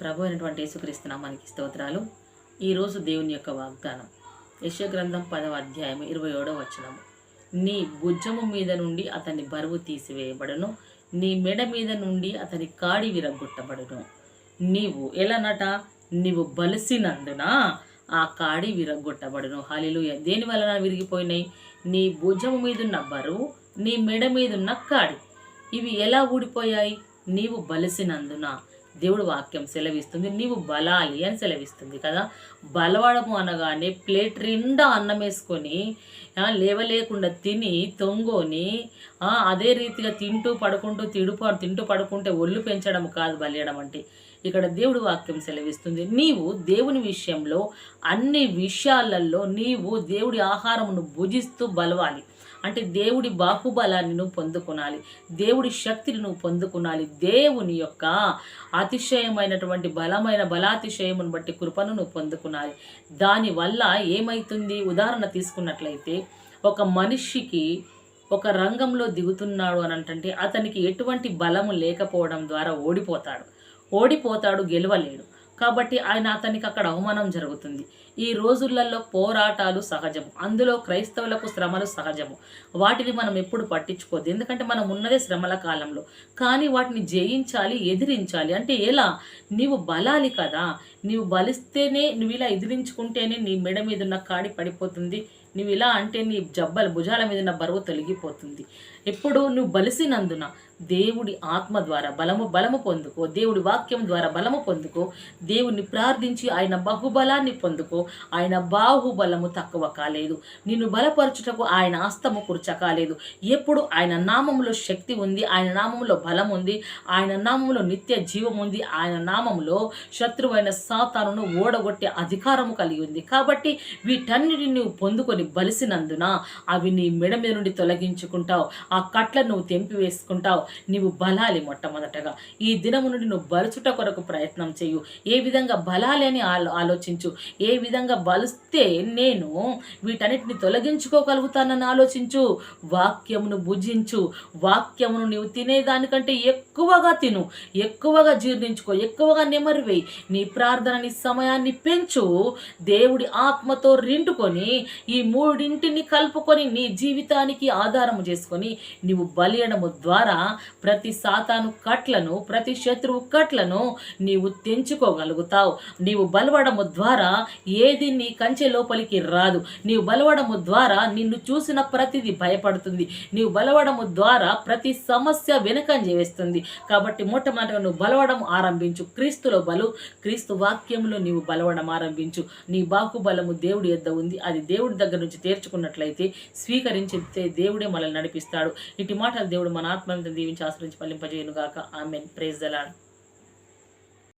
ప్రభు అయినటువంటి యేసుక్రీస్తు నామానికి స్తోత్రాలు. ఈరోజు దేవుని యొక్క వాగ్దానం. యశగ్రంథం పదవ అధ్యాయం ఇరవై ఏడవ వచనము. నీ భుజము మీద నుండి అతని బరువు తీసివేయబడును. నీ మెడ మీద నుండి అతని కాడి విరగొట్టబడును నీవు ఎలానట? నీవు బలిసినందున? ఆ కాడి విరగొట్టబడును హాలిలుయ దేని వలన విరిగిపోయినాయి నీ భుజము మీదున్న బరువు నీ మెడ మీదున్న కాడి. ఇవి ఎలా ఊడిపోయాయి? నీవు బలిసినందున. దేవుడు వాక్యం సెలవిస్తుంది. నీవు బలాలి అని సెలవిస్తుంది కదా. బలవడము అనగానే ప్లేట్ నిండా అన్నం వేసుకొని లేవలేకుండా తిని తొంగోని అదే రీతిగా తింటూ పడుకుంటూ తిడుపు తింటూ పడుకుంటే ఒళ్ళు పెంచడం కాదు బలియడం అంటే. ఇక్కడ దేవుడు వాక్యం సెలవిస్తుంది. నీవు దేవుని విషయంలో అన్ని విషయాలలో నీవు దేవుడి ఆహారమును భుజిస్తూ బలవాలి. అంటే దేవుడి బాహుబలాన్ని నువ్వు పొందుకునాలి. దేవుడి శక్తిని నువ్వు పొందుకునాలి. దేవుని యొక్క అతిశయమైనటువంటి బలమైన బలాతిశయమును బట్టి కృపను నువ్వు పొందుకునాలి. దానివల్ల ఏమవుతుంది ఉదాహరణ తీసుకున్నట్లయితే ఒక మనిషికి ఒక రంగంలో దిగుతున్నాడు అని అంటే అతనికి ఎటువంటి బలము లేకపోవడం ద్వారా ఓడిపోతాడు. ఓడిపోతాడు గెలవలేడు. కాబట్టి ఆయన అతనికి అక్కడ అవమానం జరుగుతుంది. ఈ రోజులలో పోరాటాలు సహజము. అందులో క్రైస్తవులకు శ్రమలు సహజము. వాటిని మనం ఎప్పుడు పట్టించుకోవద్దు. ఎందుకంటే మనం ఉన్నదే శ్రమల కాలంలో. కానీ వాటిని జయించాలి ఎదిరించాలి. అంటే ఎలా? నీవు బలాలి కదా. నీవు బలిస్తేనే నువ్వు ఇలా ఎదిరించుకుంటేనే నీ మెడ మీద ఉన్న కాడి పడిపోతుంది. నువ్వు ఇలా అంటే నీ జబ్బల భుజాల మీద ఉన్న బరువు తొలగిపోతుంది. ఎప్పుడు? నువ్వు బలిసినందున. దేవుడి ఆత్మ ద్వారా బలము బలము పొందుకో. దేవుడి వాక్యం ద్వారా బలము పొందుకో. దేవుణ్ణి ప్రార్థించి ఆయన బహుబలాన్ని పొందుకో. ఆయన బాహుబలము తక్కువ కాలేదు. నిన్ను బలపరచుటకు ఆయన హస్తము కూర్చకాలేదు ఎప్పుడు ఆయన నామములో శక్తి ఉంది ఆయన నామంలో బలం ఉంది ఆయన నామంలో నిత్య జీవం ఉంది ఆయన నామంలో శత్రువైన సాతానును ఓడగొట్టే అధికారము కలిగి ఉంది. కాబట్టి వీటన్నిటిని నువ్వు పొందుకొని బలిసినందున అవి నీ మెడ మీద నుండి తొలగించుకుంటావు. ఆ కట్లను నువ్వు తెంపి వేసుకుంటావు నీవు బలాలి మొట్టమొదటగా. ఈ దినము నుండి నువ్వు బలుచుట కొరకు ప్రయత్నం చేయు. ఏ విధంగా బలాలి అని ఆలో ఆలోచించు. ఏ విధంగా బలిస్తే నేను వీటన్నిటిని తొలగించుకోగలుగుతానని ఆలోచించు. వాక్యమును భుజించు. వాక్యమును నీవు తినేదానికంటే ఎక్కువగా తిను. ఎక్కువగా జీర్ణించుకో. ఎక్కువగా నెమరివేయి నీ ప్రార్థన నీ సమయాన్ని పెంచు. దేవుడి ఆత్మతో రిండుకొని ఈ మూడింటిని కలుపుకొని నీ జీవితానికి ఆధారము చేసుకొని నీవు బలియడము ద్వారా ప్రతి సాతాను కట్లను ప్రతి శత్రువు కట్లను నీవు తెంచుకోగలుగుతావు. నీవు బలవడము ద్వారా ఏది నీ కంచె లోపలికి రాదు. నీవు బలవడము ద్వారా నిన్ను చూసిన ప్రతిది భయపడుతుంది. నీవు బలవడము ద్వారా ప్రతి సమస్య వెనకంజ వేస్తుంది. కాబట్టి మొట్టమొదటిగా నువ్వు బలవడం ఆరంభించు. క్రీస్తులో బలు క్రీస్తు వాక్యంలో నీవు బలవడం ఆరంభించు. నీ బాహుబలము దేవుడి యొద్ద ఉంది. అది దేవుడి దగ్గర నుంచి తీర్చుకున్నట్లయితే స్వీకరించితే దేవుడే మనల్ని నడిపిస్తాడు. ఇటు మాటలు దేవుడు మన ఆత్మను దీవించి ఆశ్రయించి పల్లింపజేయను గాక ఆమెన్. ప్రేజ్ దలాన్